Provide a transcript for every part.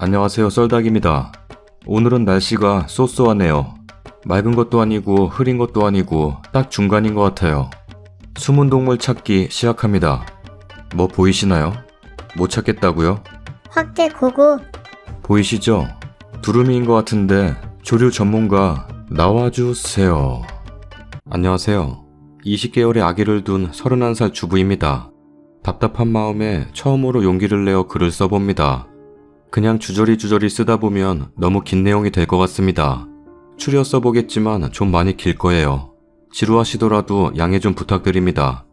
안녕하세요, 썰닭입니다. 오늘은 날씨가 쏘쏘하네요. 맑은 것도 아니고 흐린 것도 아니고 딱 중간인 것 같아요. 숨은 동물 찾기 시작합니다. 뭐 보이시나요? 못 찾겠다고요? 확대 고고 보이시죠? 두루미인 것 같은데 조류 전문가 나와주세요. 안녕하세요. 20개월의 아기를 둔 31살 주부입니다. 답답한 마음에 처음으로 용기를 내어 글을 써봅니다. 그냥 주저리 주저리 쓰다 보면 너무 긴 내용이 될 것 같습니다. 추려 써보겠지만 좀 많이 길 거예요. 지루하시더라도 양해 좀 부탁드립니다.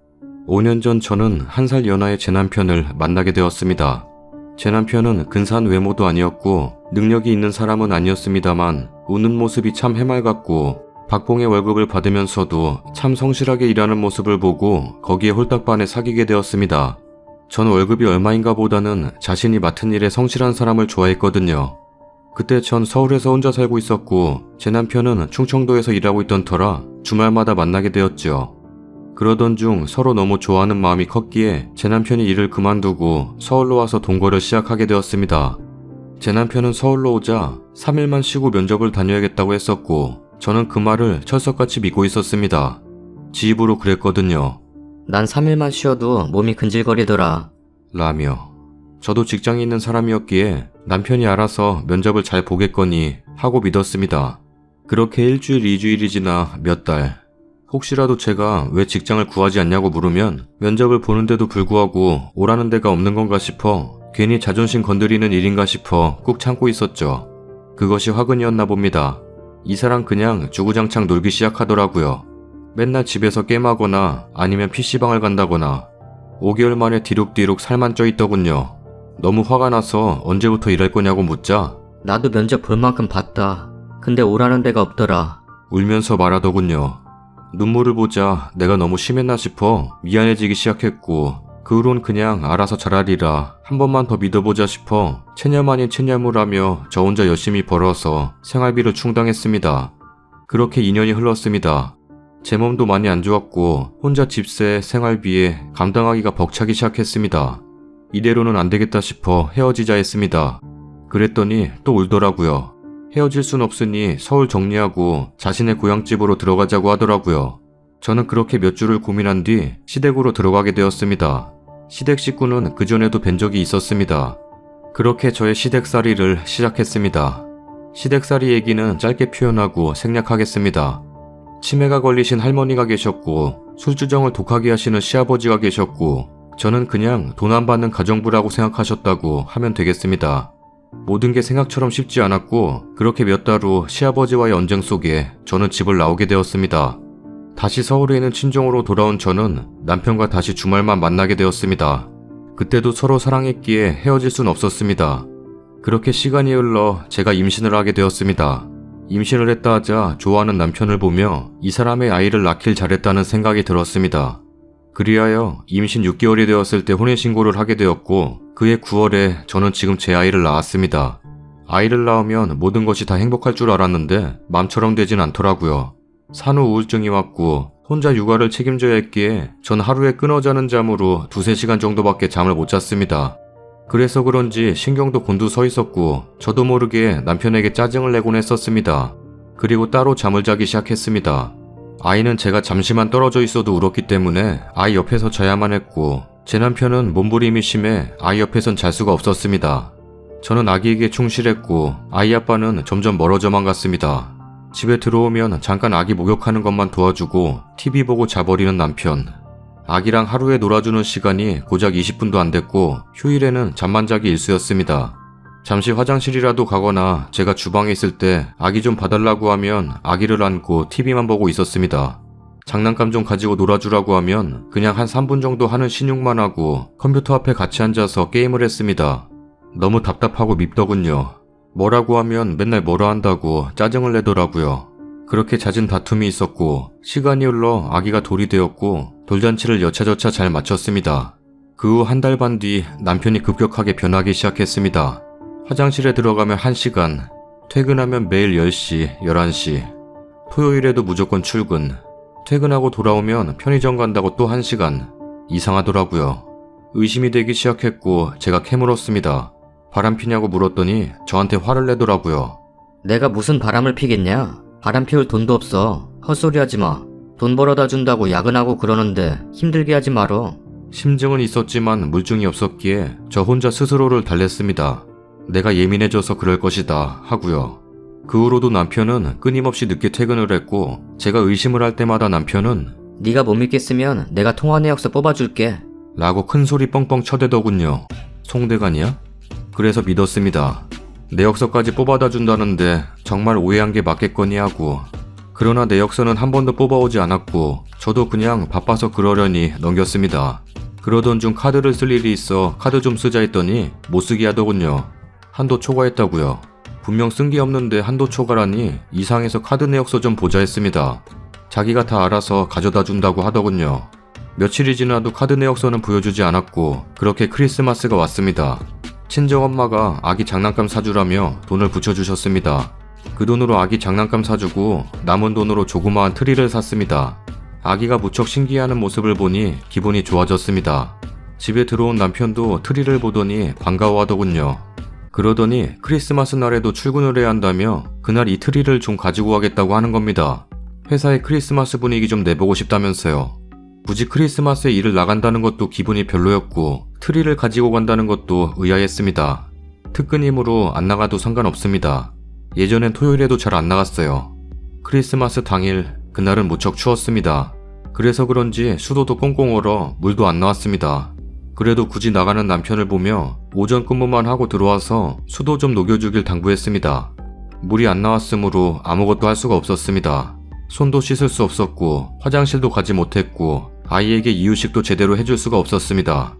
5년 전 저는 한 살 연하의 제 남편을 만나게 되었습니다. 제 남편은 근사한 외모도 아니었고 능력이 있는 사람은 아니었습니다만 우는 모습이 참 해맑았고 박봉의 월급을 받으면서도 참 성실하게 일하는 모습을 보고 거기에 홀딱 반해 사귀게 되었습니다. 전 월급이 얼마인가 보다는 자신이 맡은 일에 성실한 사람을 좋아했거든요. 그때 전 서울에서 혼자 살고 있었고 제 남편은 충청도에서 일하고 있던 터라 주말마다 만나게 되었죠. 그러던 중 서로 너무 좋아하는 마음이 컸기에 제 남편이 일을 그만두고 서울로 와서 동거를 시작하게 되었습니다. 제 남편은 서울로 오자 3일만 쉬고 면접을 다녀야겠다고 했었고 저는 그 말을 철석같이 믿고 있었습니다. 지 입으로 그랬거든요. 난 3일만 쉬어도 몸이 근질거리더라. 라며 저도 직장에 있는 사람이었기에 남편이 알아서 면접을 잘 보겠거니 하고 믿었습니다. 그렇게 일주일, 이주일이 지나 몇 달. 혹시라도 제가 왜 직장을 구하지 않냐고 물으면 면접을 보는데도 불구하고 오라는 데가 없는 건가 싶어 괜히 자존심 건드리는 일인가 싶어 꾹 참고 있었죠. 그것이 화근이었나 봅니다. 이 사람 그냥 주구장창 놀기 시작하더라고요. 맨날 집에서 게임하거나 아니면 PC방을 간다거나 5개월 만에 뒤룩뒤룩 살만 쪄 있더군요. 너무 화가 나서 언제부터 일할 거냐고 묻자 나도 면접 볼 만큼 봤다. 근데 오라는 데가 없더라. 울면서 말하더군요. 눈물을 보자 내가 너무 심했나 싶어 미안해지기 시작했고 그 후론 그냥 알아서 잘하리라 한 번만 더 믿어보자 싶어 체념 아닌 체념을 하며 저 혼자 열심히 벌어서 생활비를 충당했습니다. 그렇게 2년이 흘렀습니다. 제 몸도 많이 안 좋았고 혼자 집세, 생활비에 감당하기가 벅차기 시작했습니다. 이대로는 안 되겠다 싶어 헤어지자 했습니다. 그랬더니 또 울더라고요. 헤어질 순 없으니 서울 정리하고 자신의 고향집으로 들어가자고 하더라고요. 저는 그렇게 몇 주를 고민한 뒤 시댁으로 들어가게 되었습니다. 시댁 식구는 그전에도 뵌 적이 있었습니다. 그렇게 저의 시댁살이를 시작했습니다. 시댁살이 얘기는 짧게 표현하고 생략하겠습니다. 치매가 걸리신 할머니가 계셨고 술주정을 독하게 하시는 시아버지가 계셨고 저는 그냥 돈 안 받는 가정부라고 생각하셨다고 하면 되겠습니다. 모든 게 생각처럼 쉽지 않았고 그렇게 몇 달 후 시아버지와의 언쟁 속에 저는 집을 나오게 되었습니다. 다시 서울에 있는 친정으로 돌아온 저는 남편과 다시 주말만 만나게 되었습니다. 그때도 서로 사랑했기에 헤어질 순 없었습니다. 그렇게 시간이 흘러 제가 임신을 하게 되었습니다. 임신을 했다 하자 좋아하는 남편을 보며 이 사람의 아이를 낳길 잘했다는 생각이 들었습니다. 그리하여 임신 6개월이 되었을 때 혼인신고를 하게 되었고 그해 9월에 저는 지금 제 아이를 낳았습니다. 아이를 낳으면 모든 것이 다 행복할 줄 알았는데 맘처럼 되진 않더라고요. 산후 우울증이 왔고 혼자 육아를 책임져야 했기에 전 하루에 끊어 자는 잠으로 두세 시간 정도밖에 잠을 못 잤습니다. 그래서 그런지 신경도 곤두 서 있었고 저도 모르게 남편에게 짜증을 내곤 했었습니다. 그리고 따로 잠을 자기 시작했습니다. 아이는 제가 잠시만 떨어져 있어도 울었기 때문에 아이 옆에서 자야만 했고 제 남편은 몸부림이 심해 아이 옆에선 잘 수가 없었습니다. 저는 아기에게 충실했고 아이 아빠는 점점 멀어져만 갔습니다. 집에 들어오면 잠깐 아기 목욕하는 것만 도와주고 TV 보고 자버리는 남편. 아기랑 하루에 놀아주는 시간이 고작 20분도 안 됐고 휴일에는 잠만 자기 일수였습니다. 잠시 화장실이라도 가거나 제가 주방에 있을 때 아기 좀 봐달라고 하면 아기를 안고 TV만 보고 있었습니다. 장난감 좀 가지고 놀아주라고 하면 그냥 한 3분 정도 하는 신용만 하고 컴퓨터 앞에 같이 앉아서 게임을 했습니다. 너무 답답하고 밉더군요. 뭐라고 하면 맨날 뭐라 한다고 짜증을 내더라고요. 그렇게 잦은 다툼이 있었고 시간이 흘러 아기가 돌이 되었고 돌잔치를 여차저차 잘 마쳤습니다. 그 후 한 달 반 뒤 남편이 급격하게 변하기 시작했습니다. 화장실에 들어가면 1시간, 퇴근하면 매일 10시, 11시, 토요일에도 무조건 출근, 퇴근하고 돌아오면 편의점 간다고 또 1시간, 이상하더라고요. 의심이 되기 시작했고 제가 캐물었습니다. 바람 피냐고 물었더니 저한테 화를 내더라고요. 내가 무슨 바람을 피겠냐? 바람 피울 돈도 없어. 헛소리 하지 마. 돈 벌어다 준다고 야근하고 그러는데 힘들게 하지 말어. 심증은 있었지만 물증이 없었기에 저 혼자 스스로를 달랬습니다. 내가 예민해져서 그럴 것이다 하고요. 그 후로도 남편은 끊임없이 늦게 퇴근을 했고 제가 의심을 할 때마다 남편은 네가 못 믿겠으면 내가 통화 내역서 뽑아줄게. 라고 큰 소리 뻥뻥 쳐대더군요. 송대관이야? 그래서 믿었습니다. 내역서까지 뽑아다 준다는데 정말 오해한 게 맞겠거니 하고 그러나 내역서는 한 번도 뽑아오지 않았고 저도 그냥 바빠서 그러려니 넘겼습니다. 그러던 중 카드를 쓸 일이 있어 카드 좀 쓰자 했더니 못 쓰게 하더군요. 한도 초과했다고요. 분명 쓴 게 없는데 한도 초과라니 이상해서 카드 내역서 좀 보자 했습니다. 자기가 다 알아서 가져다 준다고 하더군요. 며칠이 지나도 카드 내역서는 보여주지 않았고 그렇게 크리스마스가 왔습니다. 친정엄마가 아기 장난감 사주라며 돈을 붙여주셨습니다. 그 돈으로 아기 장난감 사주고 남은 돈으로 조그마한 트리를 샀습니다. 아기가 무척 신기해하는 모습을 보니 기분이 좋아졌습니다. 집에 들어온 남편도 트리를 보더니 반가워하더군요. 그러더니 크리스마스 날에도 출근을 해야 한다며 그날 이 트리를 좀 가지고 가겠다고 하는 겁니다. 회사의 크리스마스 분위기 좀 내보고 싶다면서요. 굳이 크리스마스에 일을 나간다는 것도 기분이 별로였고 트리를 가지고 간다는 것도 의아했습니다. 특근이므로 안 나가도 상관없습니다. 예전엔 토요일에도 잘 안 나갔어요. 크리스마스 당일 그날은 무척 추웠습니다. 그래서 그런지 수도도 꽁꽁 얼어 물도 안 나왔습니다. 그래도 굳이 나가는 남편을 보며 오전 근무만 하고 들어와서 수도 좀 녹여주길 당부했습니다. 물이 안 나왔으므로 아무것도 할 수가 없었습니다. 손도 씻을 수 없었고 화장실도 가지 못했고 아이에게 이유식도 제대로 해줄 수가 없었습니다.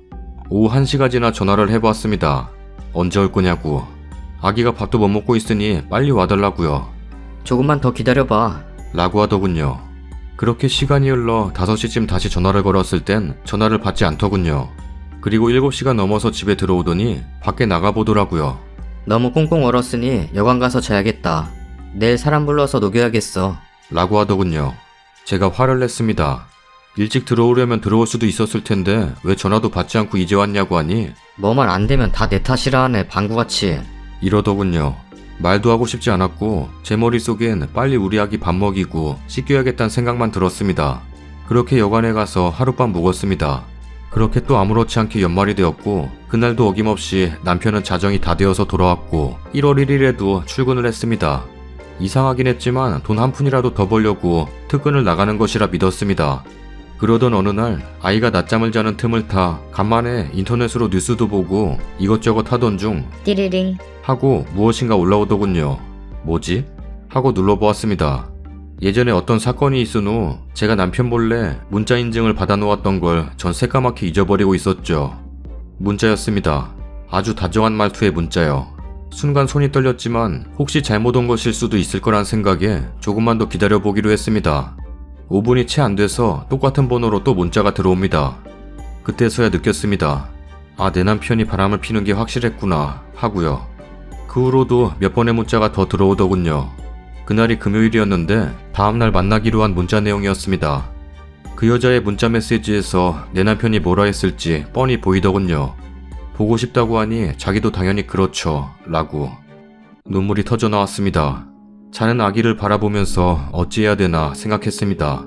오후 1시가 지나 전화를 해보았습니다. 언제 올 거냐고. 아기가 밥도 못 먹고 있으니 빨리 와달라고요. 조금만 더 기다려봐. 라고 하더군요. 그렇게 시간이 흘러 5시쯤 다시 전화를 걸었을 땐 전화를 받지 않더군요. 그리고 7시가 넘어서 집에 들어오더니 밖에 나가보더라고요. 너무 꽁꽁 얼었으니 여관 가서 자야겠다. 내일 사람 불러서 녹여야겠어. 라고 하더군요. 제가 화를 냈습니다. 일찍 들어오려면 들어올 수도 있었을 텐데 왜 전화도 받지 않고 이제 왔냐고 하니 뭐만 안 되면 다 내 탓이라 하네 방구같이. 이러더군요. 말도 하고 싶지 않았고 제 머릿속엔 빨리 우리 아기 밥 먹이고 씻겨야겠다는 생각만 들었습니다. 그렇게 여관에 가서 하룻밤 묵었습니다. 그렇게 또 아무렇지 않게 연말이 되었고 그날도 어김없이 남편은 자정이 다 되어서 돌아왔고 1월 1일에도 출근을 했습니다. 이상하긴 했지만 돈 한 푼이라도 더 벌려고 특근을 나가는 것이라 믿었습니다. 그러던 어느 날 아이가 낮잠을 자는 틈을 타 간만에 인터넷으로 뉴스도 보고 이것저것 하던 중 띠리링 하고 무엇인가 올라오더군요. 뭐지? 하고 눌러보았습니다. 예전에 어떤 사건이 있은 후 제가 남편 몰래 문자 인증을 받아놓았던 걸 전 새까맣게 잊어버리고 있었죠. 문자였습니다. 아주 다정한 말투의 문자요. 순간 손이 떨렸지만 혹시 잘못 온 것일 수도 있을 거란 생각에 조금만 더 기다려보기로 했습니다. 5분이 채 안 돼서 똑같은 번호로 또 문자가 들어옵니다. 그때서야 느꼈습니다. 아, 내 남편이 바람을 피는 게 확실했구나 하고요. 그 후로도 몇 번의 문자가 더 들어오더군요. 그날이 금요일이었는데 다음날 만나기로 한 문자 내용이었습니다. 그 여자의 문자 메시지에서 내 남편이 뭐라 했을지 뻔히 보이더군요. 보고 싶다고 하니 자기도 당연히 그렇죠. 라고. 눈물이 터져 나왔습니다. 자는 아기를 바라보면서 어찌해야 되나 생각했습니다.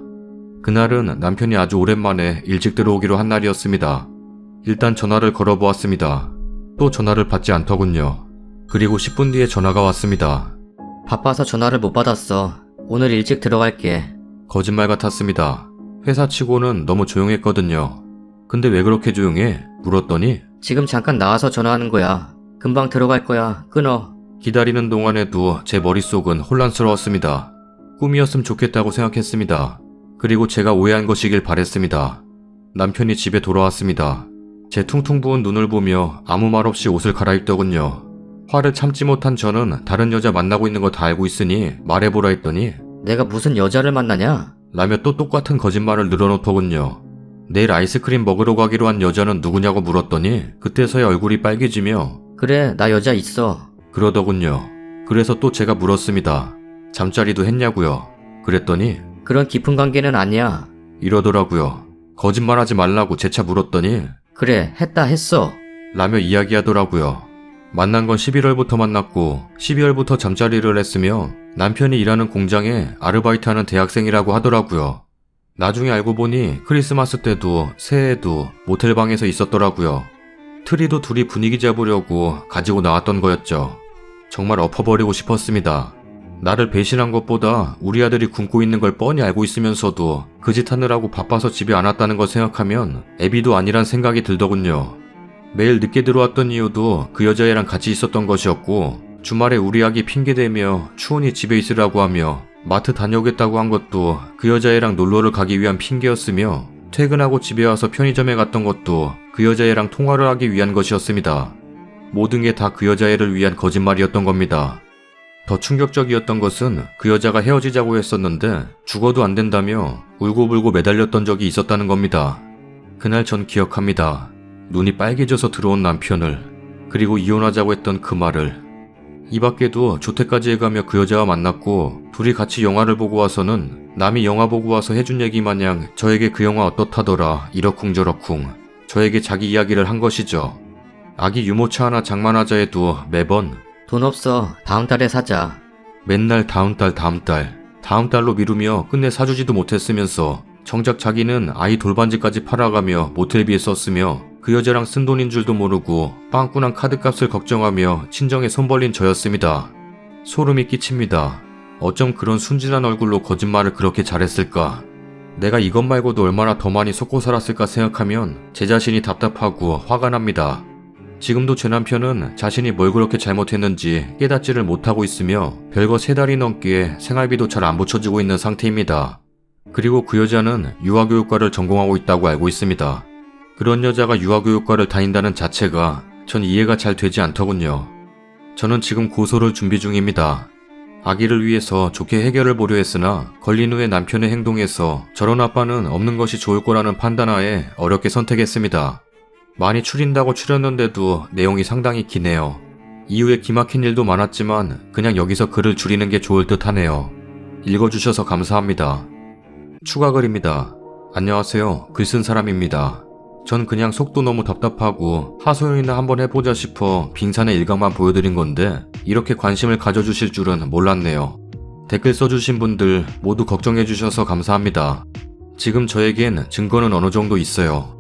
그날은 남편이 아주 오랜만에 일찍 들어오기로 한 날이었습니다. 일단 전화를 걸어보았습니다. 또 전화를 받지 않더군요. 그리고 10분 뒤에 전화가 왔습니다. 바빠서 전화를 못 받았어. 오늘 일찍 들어갈게. 거짓말 같았습니다. 회사 치고는 너무 조용했거든요. 근데 왜 그렇게 조용해? 물었더니 지금 잠깐 나와서 전화하는 거야. 금방 들어갈 거야. 끊어. 기다리는 동안에 도 제 머릿속은 혼란스러웠습니다. 꿈이었으면 좋겠다고 생각했습니다. 그리고 제가 오해한 것이길 바랬습니다. 남편이 집에 돌아왔습니다. 제 퉁퉁 부은 눈을 보며 아무 말 없이 옷을 갈아입더군요. 화를 참지 못한 저는 다른 여자 만나고 있는 거 다 알고 있으니 말해보라 했더니 내가 무슨 여자를 만나냐? 라며 또 똑같은 거짓말을 늘어놓더군요. 내일 아이스크림 먹으러 가기로 한 여자는 누구냐고 물었더니 그때서야 얼굴이 빨개지며 그래, 나 여자 있어. 그러더군요. 그래서 또 제가 물었습니다. 잠자리도 했냐고요. 그랬더니 그런 깊은 관계는 아니야. 이러더라고요. 거짓말하지 말라고 재차 물었더니 그래, 했다 했어. 라며 이야기하더라고요. 만난 건 11월부터 만났고 12월부터 잠자리를 했으며 남편이 일하는 공장에 아르바이트하는 대학생이라고 하더라고요. 나중에 알고 보니 크리스마스 때도 새해에도 모텔방에서 있었더라고요. 트리도 둘이 분위기 잡으려고 가지고 나왔던 거였죠. 정말 엎어버리고 싶었습니다. 나를 배신한 것보다 우리 아들이 굶고 있는 걸 뻔히 알고 있으면서도 그 짓 하느라고 바빠서 집에 안 왔다는 걸 생각하면 애비도 아니란 생각이 들더군요. 매일 늦게 들어왔던 이유도 그 여자애랑 같이 있었던 것이었고 주말에 우리 아기 핑계대며 추운이 집에 있으라고 하며 마트 다녀오겠다고 한 것도 그 여자애랑 놀러를 가기 위한 핑계였으며 퇴근하고 집에 와서 편의점에 갔던 것도 그 여자애랑 통화를 하기 위한 것이었습니다. 모든 게 다 그 여자애를 위한 거짓말이었던 겁니다. 더 충격적이었던 것은 그 여자가 헤어지자고 했었는데 죽어도 안 된다며 울고불고 매달렸던 적이 있었다는 겁니다. 그날 전 기억합니다. 눈이 빨개져서 들어온 남편을 그리고 이혼하자고 했던 그 말을 이 밖에도 조퇴까지 해가며 그 여자와 만났고 둘이 같이 영화를 보고 와서는 남이 영화 보고 와서 해준 얘기 마냥 저에게 그 영화 어떻다더라 이러쿵저러쿵 저에게 자기 이야기를 한 것이죠. 아기 유모차 하나 장만하자 해도 매번 돈 없어. 다음 달에 사자. 맨날 다음 달 다음 달 다음 달로 미루며 끝내 사주지도 못했으면서 정작 자기는 아이 돌반지까지 팔아가며 모텔비에 썼으며 그 여자랑 쓴 돈인 줄도 모르고 빵꾸난 카드값을 걱정하며 친정에 손 벌린 저였습니다. 소름이 끼칩니다. 어쩜 그런 순진한 얼굴로 거짓말을 그렇게 잘했을까? 내가 이것 말고도 얼마나 더 많이 속고 살았을까 생각하면 제 자신이 답답하고 화가 납니다. 지금도 제 남편은 자신이 뭘 그렇게 잘못했는지 깨닫지를 못하고 있으며 별거 세 달이 넘게 생활비도 잘 안 붙여주고 있는 상태입니다. 그리고 그 여자는 유아교육과를 전공하고 있다고 알고 있습니다. 그런 여자가 유아교육과를 다닌다는 자체가 전 이해가 잘 되지 않더군요. 저는 지금 고소를 준비 중입니다. 아기를 위해서 좋게 해결을 보려 했으나 걸린 후에 남편의 행동에서 저런 아빠는 없는 것이 좋을 거라는 판단하에 어렵게 선택했습니다. 많이 추린다고 추렸는데도 내용이 상당히 기네요. 이후에 기막힌 일도 많았지만 그냥 여기서 글을 줄이는 게 좋을 듯 하네요. 읽어주셔서 감사합니다. 추가 글입니다. 안녕하세요. 글 쓴 사람입니다. 전 그냥 속도 너무 답답하고 하소연이나 한번 해보자 싶어 빙산의 일각만 보여드린 건데 이렇게 관심을 가져주실 줄은 몰랐네요. 댓글 써주신 분들 모두 걱정해주셔서 감사합니다. 지금 저에겐 증거는 어느 정도 있어요.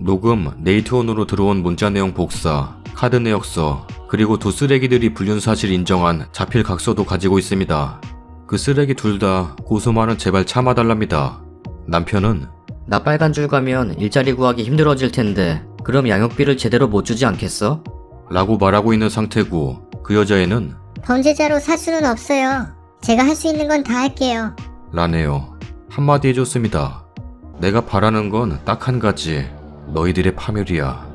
녹음, 네이트온으로 들어온 문자 내용 복사, 카드 내역서, 그리고 두 쓰레기들이 불륜 사실 인정한 자필 각서도 가지고 있습니다. 그 쓰레기 둘 다 고소만은 제발 참아달랍니다. 남편은 나 빨간 줄 가면 일자리 구하기 힘들어질 텐데 그럼 양육비를 제대로 못 주지 않겠어? 라고 말하고 있는 상태고 그 여자애는 범죄자로 살 수는 없어요. 제가 할 수 있는 건 다 할게요. 라네요. 한마디 해줬습니다. 내가 바라는 건 딱 한 가지. 너희들의 파멸이야.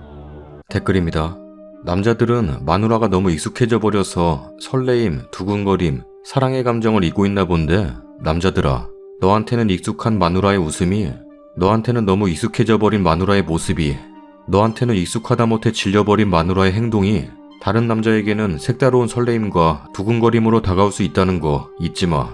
댓글입니다. 남자들은 마누라가 너무 익숙해져 버려서 설레임, 두근거림, 사랑의 감정을 잊고 있나 본데 남자들아, 너한테는 익숙한 마누라의 웃음이 너한테는 너무 익숙해져 버린 마누라의 모습이 너한테는 익숙하다 못해 질려버린 마누라의 행동이 다른 남자에게는 색다로운 설레임과 두근거림으로 다가올 수 있다는 거 잊지 마.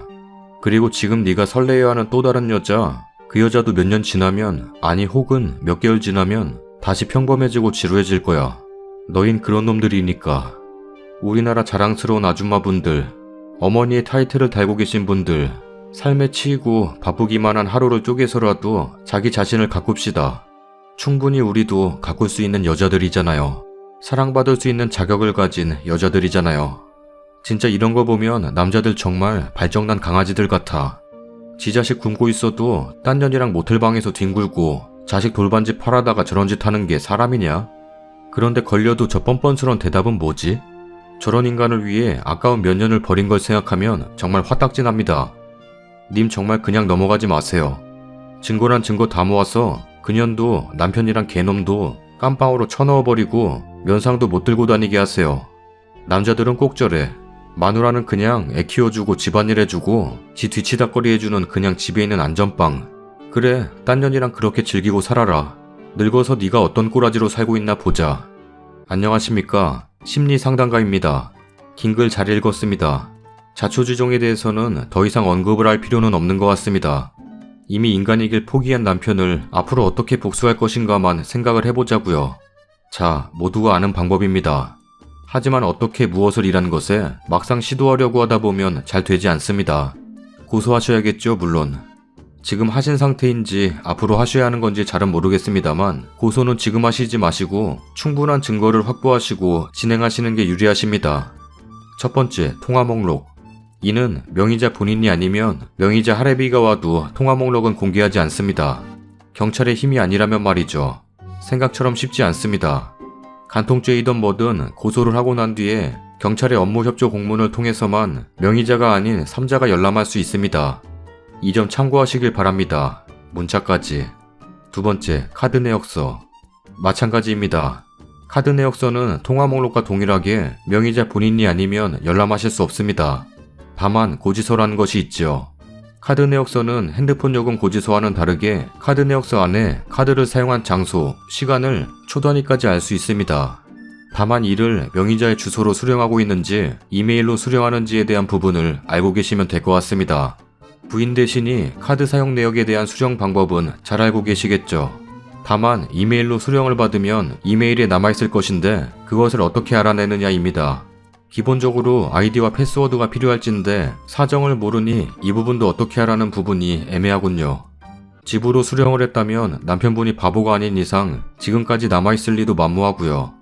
그리고 지금 네가 설레어야 하는 또 다른 여자, 그 여자도 몇 년 지나면, 아니 혹은 몇 개월 지나면 다시 평범해지고 지루해질 거야. 너흰 그런 놈들이니까. 우리나라 자랑스러운 아줌마분들, 어머니의 타이틀을 달고 계신 분들, 삶에 치이고 바쁘기만 한 하루를 쪼개서라도 자기 자신을 가꿉시다. 충분히 우리도 가꿀 수 있는 여자들이잖아요. 사랑받을 수 있는 자격을 가진 여자들이잖아요. 진짜 이런 거 보면 남자들 정말 발정난 강아지들 같아. 지 자식 굶고 있어도 딴 년이랑 모텔방에서 뒹굴고 자식 돌반지 팔아다가 저런 짓 하는 게 사람이냐? 그런데 걸려도 저 뻔뻔스러운 대답은 뭐지? 저런 인간을 위해 아까운 몇 년을 버린 걸 생각하면 정말 화딱지 납니다. 님 정말 그냥 넘어가지 마세요. 증거란 증거 다 모아서 그년도 남편이랑 개놈도 깜빵으로 쳐넣어버리고 면상도 못 들고 다니게 하세요. 남자들은 꼭 저래. 마누라는 그냥 애 키워주고 집안일 해주고 지 뒤치다거리 해주는 그냥 집에 있는 안전빵. 그래, 딴 년이랑 그렇게 즐기고 살아라. 늙어서 네가 어떤 꼬라지로 살고 있나 보자. 안녕하십니까. 심리 상담가입니다. 긴 글 잘 읽었습니다. 자초지종에 대해서는 더 이상 언급을 할 필요는 없는 것 같습니다. 이미 인간이길 포기한 남편을 앞으로 어떻게 복수할 것인가만 생각을 해보자고요. 자, 모두가 아는 방법입니다. 하지만 어떻게 무엇을 일한 것에 막상 시도하려고 하다 보면 잘 되지 않습니다. 고소하셔야겠죠, 물론. 지금 하신 상태인지 앞으로 하셔야 하는 건지 잘은 모르겠습니다만 고소는 지금 하시지 마시고 충분한 증거를 확보하시고 진행하시는 게 유리하십니다. 첫 번째, 통화 목록. 이는 명의자 본인이 아니면 명의자 할애비가 와도 통화 목록은 공개하지 않습니다. 경찰의 힘이 아니라면 말이죠. 생각처럼 쉽지 않습니다. 간통죄이든 뭐든 고소를 하고 난 뒤에 경찰의 업무 협조 공문을 통해서만 명의자가 아닌 3자가 열람할 수 있습니다. 이 점 참고하시길 바랍니다. 문자까지. 두 번째, 카드 내역서. 마찬가지입니다. 카드 내역서는 통화 목록과 동일하게 명의자 본인이 아니면 열람하실 수 없습니다. 다만 고지서라는 것이 있죠. 카드 내역서는 핸드폰 요금 고지서와는 다르게 카드 내역서 안에 카드를 사용한 장소, 시간을 초 단위까지 알 수 있습니다. 다만 이를 명의자의 주소로 수령하고 있는지 이메일로 수령하는지에 대한 부분을 알고 계시면 될 것 같습니다. 부인 대신이 카드 사용 내역에 대한 수령 방법은 잘 알고 계시겠죠. 다만 이메일로 수령을 받으면 이메일에 남아있을 것인데 그것을 어떻게 알아내느냐입니다. 기본적으로 아이디와 패스워드가 필요할진데 사정을 모르니 이 부분도 어떻게 하라는 부분이 애매하군요. 집으로 수령을 했다면 남편분이 바보가 아닌 이상 지금까지 남아있을 리도 만무하고요.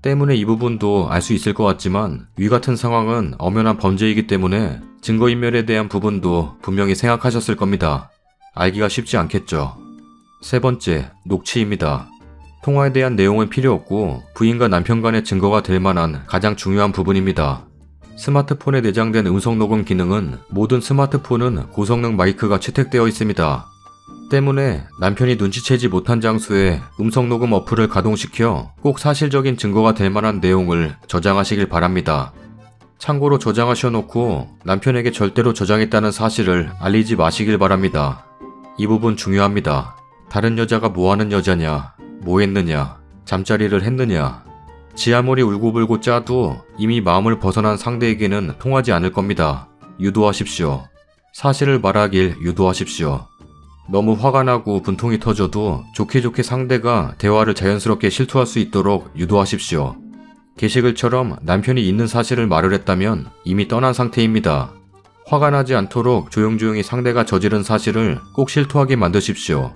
때문에 이 부분도 알 수 있을 것 같지만 위 같은 상황은 엄연한 범죄이기 때문에 증거인멸에 대한 부분도 분명히 생각하셨을 겁니다. 알기가 쉽지 않겠죠. 세 번째, 녹취입니다. 통화에 대한 내용은 필요 없고 부인과 남편 간의 증거가 될 만한 가장 중요한 부분입니다. 스마트폰에 내장된 음성 녹음 기능은 모든 스마트폰은 고성능 마이크가 채택되어 있습니다. 때문에 남편이 눈치채지 못한 장소에 음성 녹음 어플을 가동시켜 꼭 사실적인 증거가 될 만한 내용을 저장하시길 바랍니다. 참고로 저장하셔 놓고 남편에게 절대로 저장했다는 사실을 알리지 마시길 바랍니다. 이 부분 중요합니다. 다른 여자가 뭐 하는 여자냐, 뭐 했느냐, 잠자리를 했느냐. 지 아무리 울고불고 짜도 이미 마음을 벗어난 상대에게는 통하지 않을 겁니다. 유도하십시오. 사실을 말하길 유도하십시오. 너무 화가 나고 분통이 터져도 좋게 좋게 상대가 대화를 자연스럽게 실투할 수 있도록 유도하십시오. 게시글처럼 남편이 있는 사실을 말을 했다면 이미 떠난 상태입니다. 화가 나지 않도록 조용조용히 상대가 저지른 사실을 꼭 실토하게 만드십시오.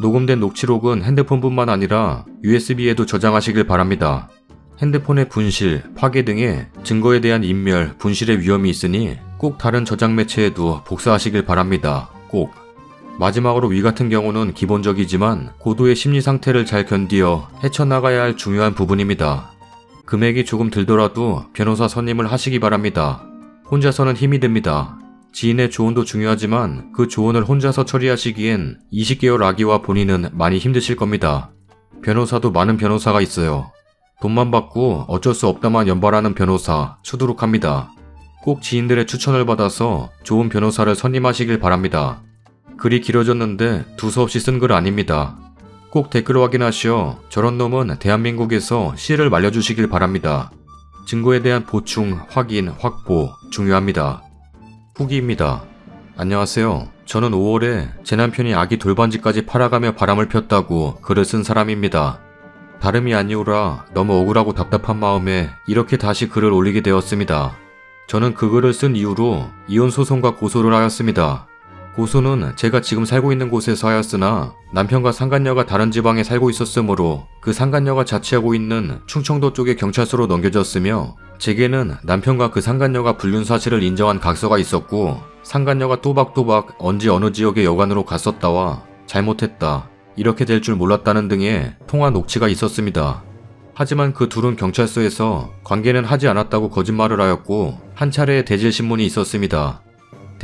녹음된 녹취록은 핸드폰뿐만 아니라 USB에도 저장하시길 바랍니다. 핸드폰의 분실, 파괴 등의 증거에 대한 인멸, 분실의 위험이 있으니 꼭 다른 저장 매체에도 복사하시길 바랍니다. 꼭. 마지막으로 위 같은 경우는 기본적이지만 고도의 심리 상태를 잘 견디어 헤쳐나가야 할 중요한 부분입니다. 금액이 조금 들더라도 변호사 선임을 하시기 바랍니다. 혼자서는 힘이 듭니다. 지인의 조언도 중요하지만 그 조언을 혼자서 처리하시기엔 20개월 아기와 본인은 많이 힘드실 겁니다. 변호사도 많은 변호사가 있어요. 돈만 받고 어쩔 수 없다만 연발하는 변호사 수두룩합니다. 꼭 지인들의 추천을 받아서 좋은 변호사를 선임하시길 바랍니다. 글이 길어졌는데 두서없이 쓴 글 아닙니다. 꼭 댓글 확인하시어 저런 놈은 대한민국에서 씨를 말려주시길 바랍니다. 증거에 대한 보충, 확인, 확보 중요합니다. 후기입니다. 안녕하세요. 저는 5월에 제 남편이 아기 돌반지까지 팔아가며 바람을 폈다고 글을 쓴 사람입니다. 다름이 아니오라 너무 억울하고 답답한 마음에 이렇게 다시 글을 올리게 되었습니다. 저는 그 글을 쓴 이후로 이혼 소송과 고소를 하였습니다. 고소는 제가 지금 살고 있는 곳에서 하였으나 남편과 상간녀가 다른 지방에 살고 있었으므로 그 상간녀가 자취하고 있는 충청도 쪽의 경찰서로 넘겨졌으며 제게는 남편과 그 상간녀가 불륜 사실을 인정한 각서가 있었고 상간녀가 또박또박 언제 어느 지역의 여관으로 갔었다와 잘못했다 이렇게 될 줄 몰랐다는 등의 통화 녹취가 있었습니다. 하지만 그 둘은 경찰서에서 관계는 하지 않았다고 거짓말을 하였고 한 차례의 대질 신문이 있었습니다.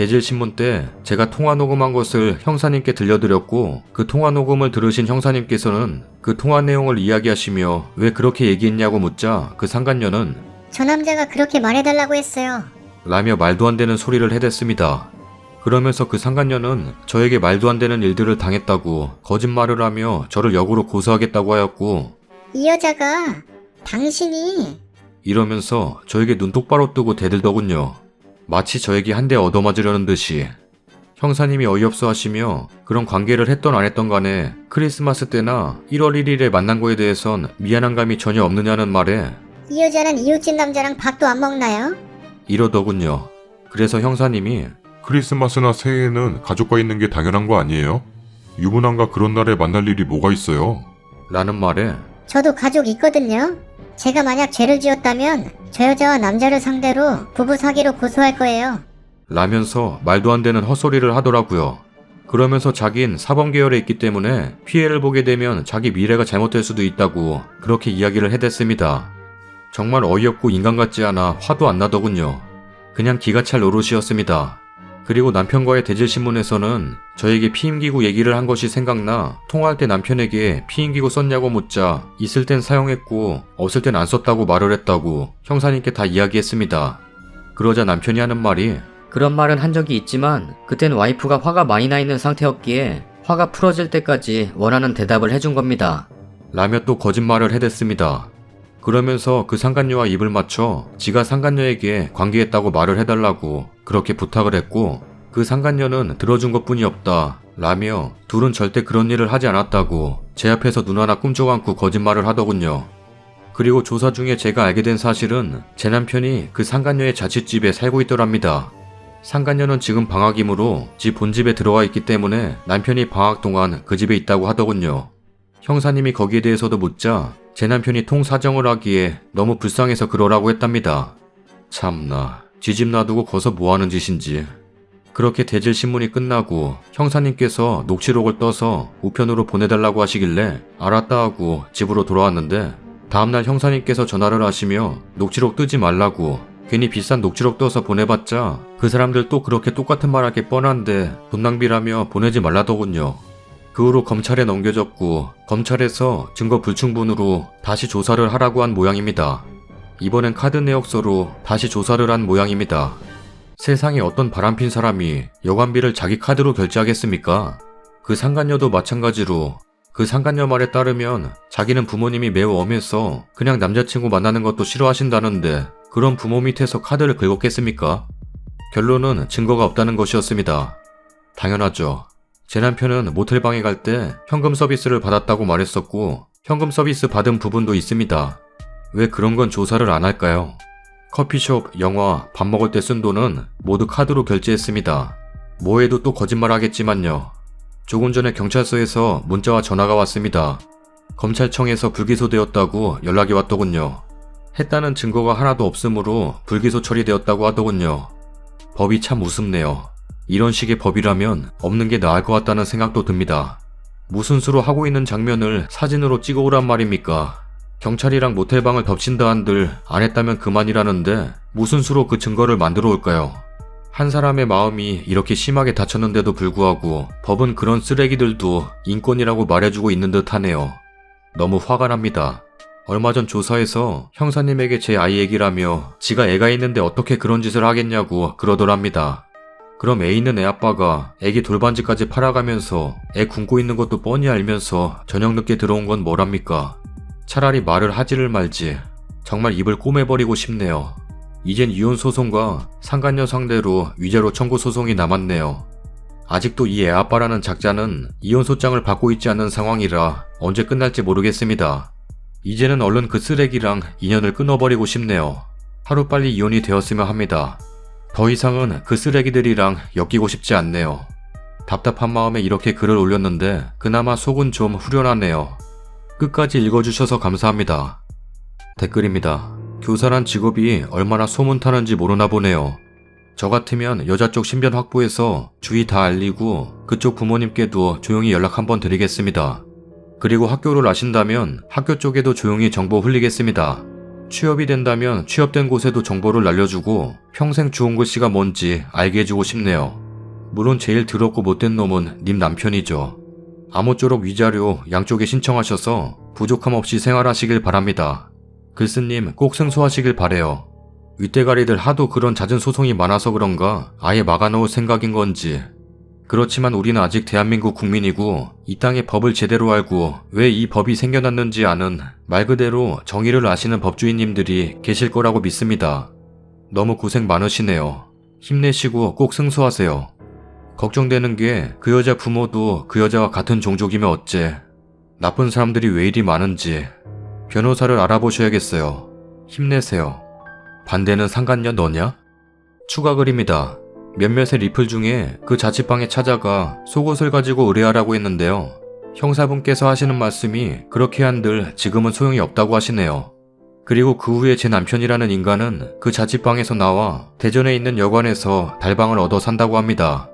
대질 신문 때 제가 통화 녹음한 것을 형사님께 들려드렸고 그 통화 녹음을 들으신 형사님께서는 그 통화 내용을 이야기하시며 왜 그렇게 얘기했냐고 묻자 그 상간녀는 저 남자가 그렇게 말해달라고 했어요. 라며 말도 안 되는 소리를 해댔습니다. 그러면서 그 상간녀는 저에게 말도 안 되는 일들을 당했다고 거짓말을 하며 저를 역으로 고소하겠다고 하였고 이 여자가 당신이 이러면서 저에게 눈 똑바로 뜨고 대들더군요. 마치 저에게 한 대 얻어맞으려는 듯이. 형사님이 어이없어 하시며 그런 관계를 했던 안 했던 간에 크리스마스 때나 1월 1일에 만난 거에 대해선 미안한 감이 전혀 없느냐는 말에 이 여자는 이웃집 남자랑 밥도 안 먹나요? 이러더군요. 그래서 형사님이 크리스마스나 새해에는 가족과 있는 게 당연한 거 아니에요? 유부남과 그런 날에 만날 일이 뭐가 있어요? 라는 말에 저도 가족 있거든요. 제가 만약 죄를 지었다면 저 여자와 남자를 상대로 부부 사기로 고소할 거예요. 라면서 말도 안 되는 헛소리를 하더라고요. 그러면서 자긴 사범 계열에 있기 때문에 피해를 보게 되면 자기 미래가 잘못될 수도 있다고 그렇게 이야기를 해댔습니다. 정말 어이없고 인간 같지 않아 화도 안 나더군요. 그냥 기가 찰 노릇이었습니다. 그리고 남편과의 대질신문에서는 저에게 피임기구 얘기를 한 것이 생각나 통화할 때 남편에게 피임기구 썼냐고 묻자 있을 땐 사용했고 없을 땐 안 썼다고 말을 했다고 형사님께 다 이야기했습니다. 그러자 남편이 하는 말이 그런 말은 한 적이 있지만 그땐 와이프가 화가 많이 나 있는 상태였기에 화가 풀어질 때까지 원하는 대답을 해준 겁니다. 라며 또 거짓말을 해댔습니다. 그러면서 그 상간녀와 입을 맞춰 지가 상간녀에게 관계했다고 말을 해달라고 그렇게 부탁을 했고 그 상간녀는 들어준 것 뿐이 없다 라며 둘은 절대 그런 일을 하지 않았다고 제 앞에서 눈 하나 꿈쩍 않고 거짓말을 하더군요. 그리고 조사 중에 제가 알게 된 사실은 제 남편이 그 상간녀의 자취집에 살고 있더랍니다. 상간녀는 지금 방학이므로 집 본집에 들어와 있기 때문에 남편이 방학 동안 그 집에 있다고 하더군요. 형사님이 거기에 대해서도 묻자 제 남편이 통사정을 하기에 너무 불쌍해서 그러라고 했답니다. 참나, 지집 놔두고 거서 뭐하는 짓인지. 그렇게 대질 신문이 끝나고 형사님께서 녹취록을 떠서 우편으로 보내달라고 하시길래 알았다 하고 집으로 돌아왔는데 다음날 형사님께서 전화를 하시며 녹취록 뜨지 말라고 괜히 비싼 녹취록 떠서 보내봤자 그 사람들 또 그렇게 똑같은 말할게 뻔한데 돈 낭비라며 보내지 말라더군요. 그 후로 검찰에 넘겨졌고 검찰에서 증거 불충분으로 다시 조사를 하라고 한 모양입니다. 이번엔 카드 내역서로 다시 조사를 한 모양입니다. 세상에 어떤 바람핀 사람이 여관비를 자기 카드로 결제하겠습니까? 그 상간녀도 마찬가지로 그 상간녀 말에 따르면 자기는 부모님이 매우 엄해서 그냥 남자친구 만나는 것도 싫어하신다는데 그런 부모 밑에서 카드를 긁었겠습니까? 결론은 증거가 없다는 것이었습니다. 당연하죠. 제 남편은 모텔방에 갈 때 현금 서비스를 받았다고 말했었고 현금 서비스 받은 부분도 있습니다. 왜 그런 건 조사를 안 할까요? 커피숍, 영화, 밥 먹을 때 쓴 돈은 모두 카드로 결제했습니다. 뭐해도 또 거짓말 하겠지만요. 조금 전에 경찰서에서 문자와 전화가 왔습니다. 검찰청에서 불기소되었다고 연락이 왔더군요. 했다는 증거가 하나도 없으므로 불기소 처리되었다고 하더군요. 법이 참 우습네요. 이런 식의 법이라면 없는 게 나을 것 같다는 생각도 듭니다. 무슨 수로 하고 있는 장면을 사진으로 찍어오란 말입니까? 경찰이랑 모텔방을 덮친다 한들 안 했다면 그만이라는데 무슨 수로 그 증거를 만들어 올까요? 한 사람의 마음이 이렇게 심하게 다쳤는데도 불구하고 법은 그런 쓰레기들도 인권이라고 말해주고 있는 듯 하네요. 너무 화가 납니다. 얼마 전 조사에서 형사님에게 제 아이 얘기라며 지가 애가 있는데 어떻게 그런 짓을 하겠냐고 그러더랍니다. 그럼 애 있는 애 아빠가 애기 돌반지까지 팔아가면서 애 굶고 있는 것도 뻔히 알면서 저녁 늦게 들어온 건 뭐랍니까? 차라리 말을 하지를 말지. 정말 입을 꼬매버리고 싶네요. 이젠 이혼 소송과 상간녀 상대로 위자료 청구 소송이 남았네요. 아직도 이 애 아빠라는 작자는 이혼 소장을 받고 있지 않는 상황이라 언제 끝날지 모르겠습니다. 이제는 얼른 그 쓰레기랑 인연을 끊어버리고 싶네요. 하루빨리 이혼이 되었으면 합니다. 더 이상은 그 쓰레기들이랑 엮이고 싶지 않네요. 답답한 마음에 이렇게 글을 올렸는데 그나마 속은 좀 후련하네요. 끝까지 읽어주셔서 감사합니다. 댓글입니다. 교사란 직업이 얼마나 소문 타는지 모르나 보네요. 저 같으면 여자 쪽 신변 확보해서 주위 다 알리고 그쪽 부모님께도 조용히 연락 한번 드리겠습니다. 그리고 학교를 아신다면 학교 쪽에도 조용히 정보 흘리겠습니다. 취업이 된다면 취업된 곳에도 정보를 날려주고 평생 주운 글씨가 뭔지 알게 해주고 싶네요. 물론 제일 더럽고 못된 놈은 님 남편이죠. 아무쪼록 위자료 양쪽에 신청하셔서 부족함 없이 생활하시길 바랍니다. 글쓰님 꼭 승소하시길 바래요. 윗대가리들 하도 그런 잦은 소송이 많아서 그런가 아예 막아놓을 생각인 건지. 그렇지만 우리는 아직 대한민국 국민이고 이 땅의 법을 제대로 알고 왜 이 법이 생겨났는지 아는 말 그대로 정의를 아시는 법주인님들이 계실 거라고 믿습니다. 너무 고생 많으시네요. 힘내시고 꼭 승소하세요. 걱정되는 게 그 여자 부모도 그 여자와 같은 종족이면 어째. 나쁜 사람들이 왜 이리 많은지. 변호사를 알아보셔야겠어요. 힘내세요. 반대는 상간녀 너냐? 추가 글입니다. 몇몇의 리플 중에 그 자취방에 찾아가 속옷을 가지고 의뢰하라고 했는데요. 형사분께서 하시는 말씀이 그렇게 한들 지금은 소용이 없다고 하시네요. 그리고 그 후에 제 남편이라는 인간은 그 자취방에서 나와 대전에 있는 여관에서 달방을 얻어 산다고 합니다.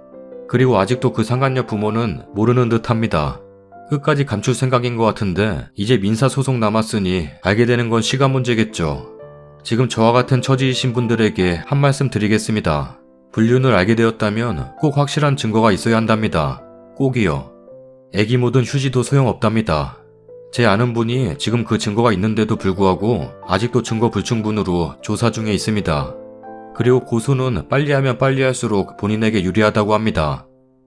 그리고 아직도 그 상간녀 부모는 모르는 듯 합니다. 끝까지 감출 생각인 것 같은데 이제 민사소송 남았으니 알게 되는 건 시간 문제겠죠. 지금 저와 같은 처지이신 분들에게 한 말씀 드리겠습니다. 불륜을 알게 되었다면 꼭 확실한 증거가 있어야 한답니다. 꼭이요. 애기 묻은 휴지도 소용없답니다. 제 아는 분이 지금 그 증거가 있는데도 불구하고 아직도 증거 불충분으로 조사 중에 있습니다. 그리고 고소는 빨리 하면 빨리 할수록 본인에게 유리하다고 합니다.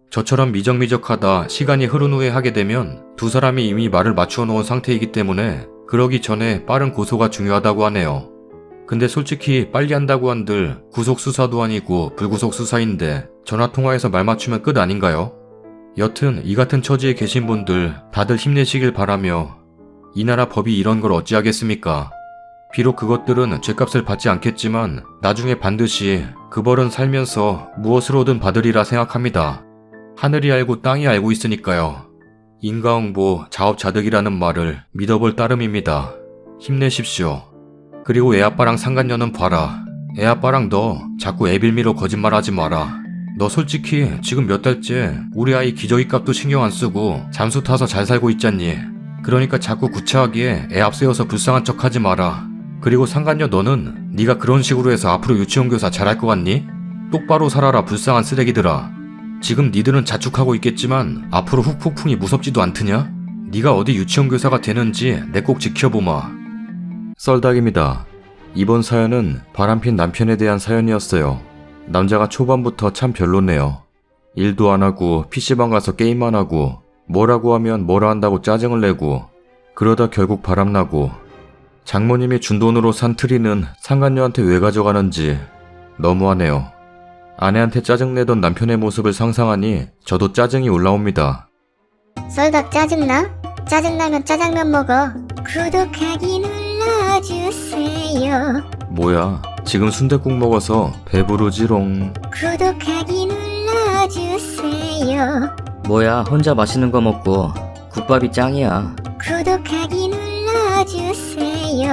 저처럼 미적미적하다 시간이 흐른 후에 하게 되면 두 사람이 이미 말을 맞추어 놓은 상태이기 때문에 그러기 전에 빠른 고소가 중요하다고 하네요. 근데 솔직히 빨리 한다고 한들 구속 수사도 아니고 불구속 수사인데 전화 통화해서 말 맞추면 끝 아닌가요? 여튼 이 같은 처지에 계신 분들 다들 힘내시길 바라며 이 나라 법이 이런 걸 어찌하겠습니까? 비록 그것들은 죄값을 받지 않겠지만 나중에 반드시 그 벌은 살면서 무엇으로든 받으리라 생각합니다. 하늘이 알고 땅이 알고 있으니까요. 인가응보 자업자득이라는 말을 믿어볼 따름입니다. 힘내십시오. 그리고 애 아빠랑 상간녀는 봐라. 애 아빠랑 너 자꾸 애빌미로 거짓말하지 마라. 너 솔직히 지금 몇 달째 우리 아이 기저귀 값도 신경 안 쓰고 잠수 타서 잘 살고 있잖니. 그러니까 자꾸 구차하게 애 앞세워서 불쌍한 척 하지 마라. 그리고 상간녀 너는 네가 그런 식으로 해서 앞으로 유치원 교사 잘할 것 같니? 똑바로 살아라 불쌍한 쓰레기들아. 지금 니들은 자축하고 있겠지만 앞으로 훅폭풍이 무섭지도 않드냐? 네가 어디 유치원 교사가 되는지 내 꼭 지켜보마. 썰닭입니다. 이번 사연은 바람핀 남편에 대한 사연이었어요. 남자가 초반부터 참 별로네요. 일도 안 하고 PC방 가서 게임만 하고 뭐라고 하면 뭐라 한다고 짜증을 내고 그러다 결국 바람나고 장모님이 준 돈으로 산 트리는 상간녀한테 왜 가져가는지 너무하네요. 아내한테 짜증내던 남편의 모습을 상상하니 저도 짜증이 올라옵니다. 썰닭 짜증나? 짜증나면 짜장면 먹어. 구독하기 눌러주세요. 뭐야, 지금 순댓국 먹어서 배부르지롱. 구독하기 눌러주세요. 뭐야, 혼자 맛있는 거 먹고 국밥이 짱이야. 구독하기 눌러주세요.